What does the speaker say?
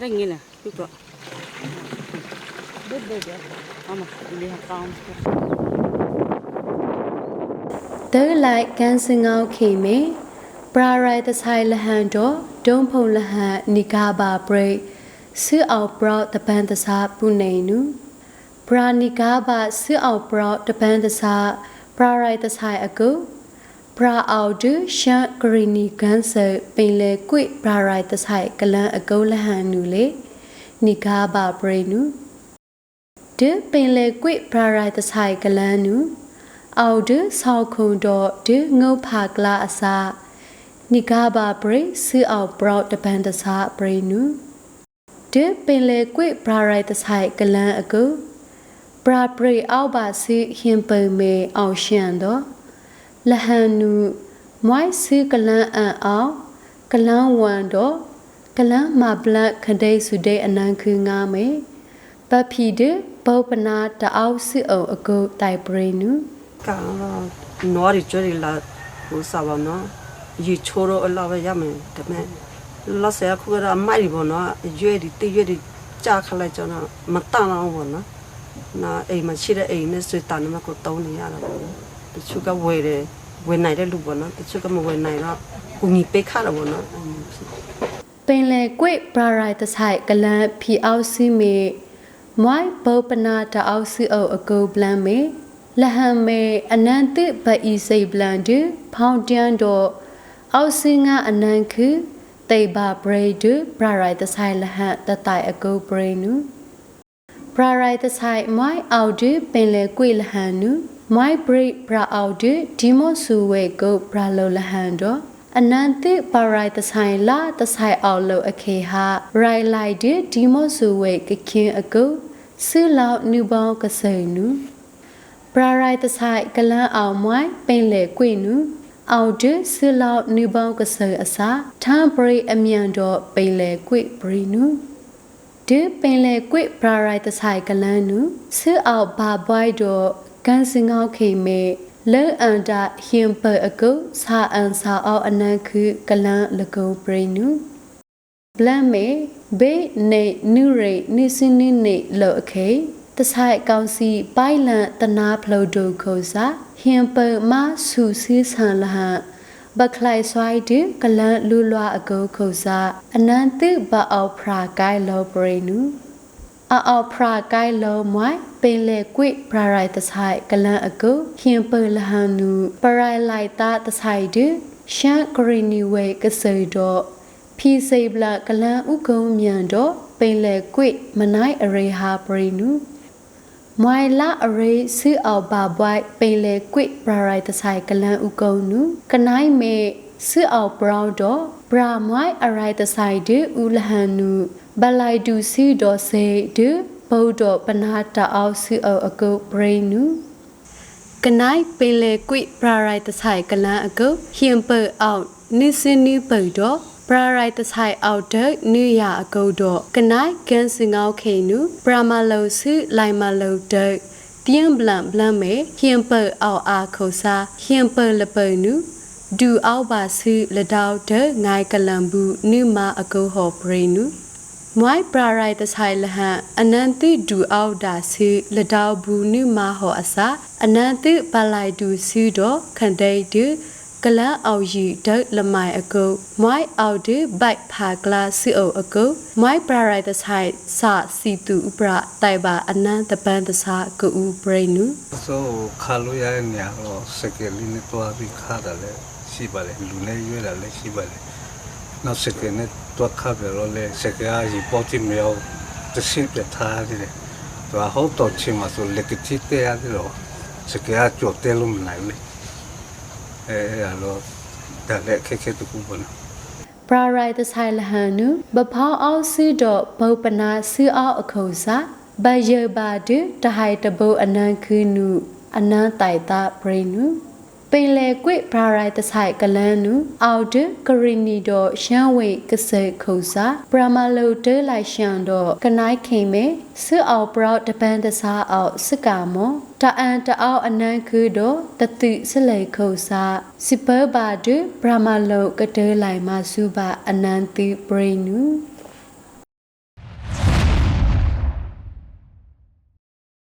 ได้งี้นะพี่ตัวเด็ดเด็ดเอามาเลี้ยงปลา There like dancing out came me Prarai the sai lahan do don phong lahan nikaba break sư ao pro the ban the sa pu nei nu ပရာနိကဘဆူအောင်ပရောတပန်တဆာပရာရိုက်တဆိုင်အကု ပရာအောက်ဒရှန်ဂရီနီကန်ဆာပင်လေကွိပရာရိုင်တဆိုင်ကလန်အကုလဟန်နုလေနိဂါဘာဘရိတ်နုဒီပင်လေကွိပရာရိုင်တဆိုင်ကလန်နုအော်ဒဆောက်ခုံတော့ဒီငုတ်ဖာကလာအစာနိဂါဘာပရိဆူအောက်ဘရော့တပန်တစာပရိနုဒီပင်လေကွိဘရာရိုက်တဆိုင်ကလန်အကူဘရာပရိအောက်ပါစီဟင်ပုံမေအောင်ရှန်တော့ လဟန်နုမွိုင်းစီကလန်အန်အောင်ကလန်ဝန်တော့ကလန်မဘလတ်ခဒိစုဒေအနန်ခုငါမေပပီဒဘောပနာတအောက်စီအောင်အကူတိုင်ပရိနုကတော့နွားတွေကျွဲတွေလာဟိုစားပါနော်ရေချိုးတော့အလောက်ပဲရမယ်ဒါပေမဲ့လောဆယ်ခုကတော့အမိုက်တွေပေါ့နော်ရွဲတွေတိရွဲတွေကြာခလိုက်ကြတော့မတန်အောင်ပေါ့နော်နာအိမ်မှာရှိတဲ့အိမ်နဲ့ဆွေတန်နဲ့ကိုတုံးနေရတာပေါ့နော် တချို့ကဝယ်တယ်ဝယ်နိုင်တဲ့လူပေါ့နော်တချို့ကမဝယ်နိုင်တော့ကိုကြီးပေးခါတော့ပေါ့နော်အဲ့လိုဖြစ်ပင်လေကွေဘရာရိုင်တဆိုင်ကလန်ဖီအောက်စီမေမွိုင်းဘောပနာတအောက်စီအုပ်အကူပလန်မေလဟမ်မေအနန္တဘအီစိတ်ပလန်ဒဖောင်တန်တော့အောက်စီငါအနန်ခုတေဘာဘရေဒဘရာရိုင်တဆိုင်လဟန်တတိုင်အကူဘရေနုဘရာရိုင်တဆိုင်မွိုင်းအောက်ဒပင်လေကွေလဟန်နု မွိုင်းဘရိဘရာအောက်ဒဒီမောဆူဝေကုဘရာလိုလဟန်တော့အနန္တိပါရိုင်တဆိုင်လာတဆိုင်အောင်လို့အခေဟာရိုင်လိုက်ဒီဒီမောဆူဝေကခင်အကုဆူလောက်နူပေါင်းကစိန်နူပရာရိုင်တဆိုင်ကလန်းအောင်မွိုင်းပင်လေကွေနူအောင်ဒဆူလောက်နူပေါင်းကစိန်အစာထမ်ပရိအမြန်တော့ပင်လေကွေပရီနူဒီပင်လေကွေပရာရိုင်တဆိုင်ကလန်းနူဆူအောင်ဘာဘွိုက်တော့ ကန်စင်ငေါခေမေလဲအန်တာဟင်ပအကုစာအန်စာအောအနန်ခုကလန်လကုပရိနုဘလမ်မေဘေနေနုရိနိစင်းနိနေလောအခေတဆိုင်ကောင်စီပိုင်လန်တနာဖလိုဒိုခိုစာဟင်ပမဆူစီဆန်လဟန်ဘခလိုက်ဆွိုင်းဒီကလန်လူလွာအကုခိုစာအနန္တိဘအောဖရာကိုင်လောပရိနု အအော်ဖရာကိုင်လုံးမွိုင်းပင်လေကွိပရာရိုင်တဆိုင်ကလန်အကုခင်ပလဟန်နူပရိုင်လိုက်တာတဆိုင်ဒရှန်ဂရီနီဝေကစေတော့ဖီစိဘလကလန်ဥကုံမြန်တော့ပင်လေကွိမနိုင်အရေဟာပရီနူမွိုင်လာအရေစီအော်ဘာဘွိုင်ပင်လေကွိပရာရိုင်တဆိုင်ကလန်ဥကုံနူကနိုင်မေစီအော်ဘရောင်းတော့ ဘရာမွိုင်အရိုင်တဆိုင်ဒဥလဟန်နူဘလိုက်ဒူစီဒေါ်စေဒဗုဒ္ဓပနာတအောက်စီအောအကုဘရိနုကနိုင်ပင်လေကွိပရာရိုက်တဆိုင်ကလန်အကုဟင်ပအောက်နိစင်းနီပေတော့ပရာရိုက်တဆိုင်အောက်ဒနိယအကုတော့ကနိုင်ကန်စင်ငေါခေနုပရာမလောစုလိုင်မလောဒတင်းဘလန်ဘလန်မေဟင်ပအောက်အာခိုစာဟင်ပလပနု ဒူအောက်ပါစုလတောက်ဒငိုင်ကလန်ဘူးနိမအကုဟောပရိနုမွိုင်ပရာရိုက်တဆိုင်လဟန်အနန္တိဒူအောက်ဒါစီလတောက်ဘူးနိမဟောအစာအနန္တိပလိုက်ဒူစီတော့ခန်တိတ်ဒကလန်အောက်ရီဒတ်လမိုင်အကုမွိုင်အောက်ဒဘိုက်ဖာကလာစီအိုအကုမွိုင်ပရာရိုက်တဆိုင်စာစီတူဥပရတိုင်ပါအနန္တပန်တစာကူဘရိနုဆိုခါလို့ရတဲ့နေရာတော့စကယ်လေးနဲ့တွားပြီးခါတယ်လေ ရှိပါလေလူနဲ့ရွေးတယ်လည်းရှိပါလေနောက်စကယ်နဲ့တွားခါတယ်တော့လေစကယ်အကြီးပေါ်တိမြောက်တရှိပြထားတယ်တော့ဟောတော့ချင်မှာဆိုလက်ကတိတဲ့ရတယ်တော့စကယ်ကြောက်တယ်လို့မနိုင်လေအဲအဲ့တော့ဒါလည်းခက်ခဲတူဘူးနော်ပရာရိုက်တဆိုင်လဟန်နုဘဖောင်းအောင်စီတော့ဘောပနာစီအောက်အခုစာဘယဘာဒတဟိုင်တဘုအနန်ခုနုအနန်တိုင်တာဘရိနုပ င်လေကွိပရာရိုက်တဆိုင်ကလန်နုအောက်ဒဂရီနီတော့ရှမ်းဝေကစေခုစာပရမလုတဲလိုက်ရှန်တော့ကနိုင်ခိမေဆွအောက်ပရော့တပန်တစားအောက်စကာမောတအန်တအောက်အနန်ခုတော့တတိစလေခုစာစပဘာဒဘရမလုကတဲလိုက်မစုပါအနန်တိပရိနု